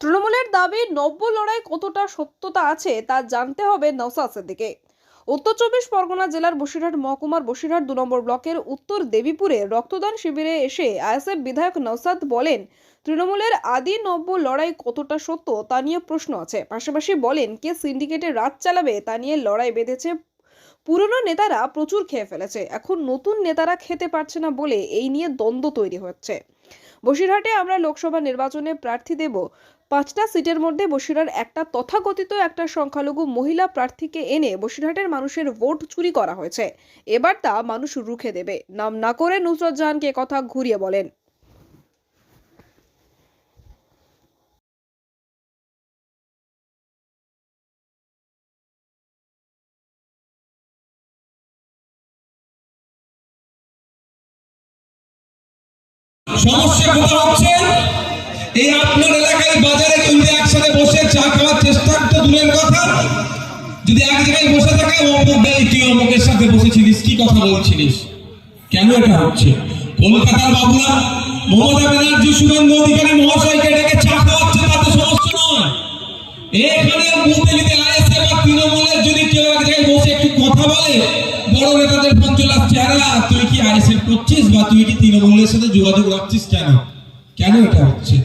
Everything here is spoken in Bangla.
তৃণমূলের দাবি নব্য লড়াই কতটা সত্যতা আছে তা জানতে হবে নওসাদ সিদ্দিকে। উত্তর চব্বিশ পরগনা জেলার বসিরহাট মহকুমার বসিরহাট দু নম্বর ব্লকের উত্তর দেবীপুরে রক্তদান শিবিরে এসে আইএসএফ বিধায়ক নওসাদ বলেন, তৃণমূলের আদি নব্য লড়াই কতটা সত্য তা নিয়ে প্রশ্ন আছে। পাশাপাশি বলেন, কে সিন্ডিকেটে রাত চালাবে তা নিয়ে লড়াই বেঁধেছে, পুরনো নেতারা প্রচুর খেয়ে ফেলেছে। এখন নতুন নেতারা খেতে পারছে না বলে এই নিয়ে দ্বন্দ্ব তৈরি হচ্ছে। বসিরহাটে আমরা লোকসভা নির্বাচনে প্রার্থী দেব। পাঁচটা সিটের মধ্যে বসিরহাট একটা তথাকথিত একটা সংখ্যালঘু মহিলা প্রার্থীকে এনে বসিরহাটের মানুষের ভোট চুরি করা হয়েছে। এবার তা মানুষ রুখে দেবে। নাম না করে নুসরত জাহানকে কথা ঘুরিয়ে বলেন। সমস্যা হচ্ছে এই আপনার এলাকায় বাজারে কেউ একসাথে বসে চা খাওয়ার চেষ্টা তো দূরের কথা। যদি এক জায়গায় বসে থাকে অমুক দেয়, তুই অমুকের সাথে বসেছিলিস, কি কথা বলছিলিস? কেন এটা হচ্ছে? কলকাতার বাবুরা, মমতা ব্যানার্জি, সুরেন্দ্র অধিকারী মহাশয়কে ডেকে চা খাওয়াচ্ছে তাতে সমস্যা নয়। এখানে বুথে যদি আইএসএ বা তৃণমূলের যদি কেউ এক জায়গায় বসে একটু কথা বলে, বড় নেতাদের আসছে আরে তুই কি আইএসএ করছিস বা তুই কি তৃণমূলের সাথে যোগাযোগ রাখছিস কেন? কেন এটা হচ্ছে?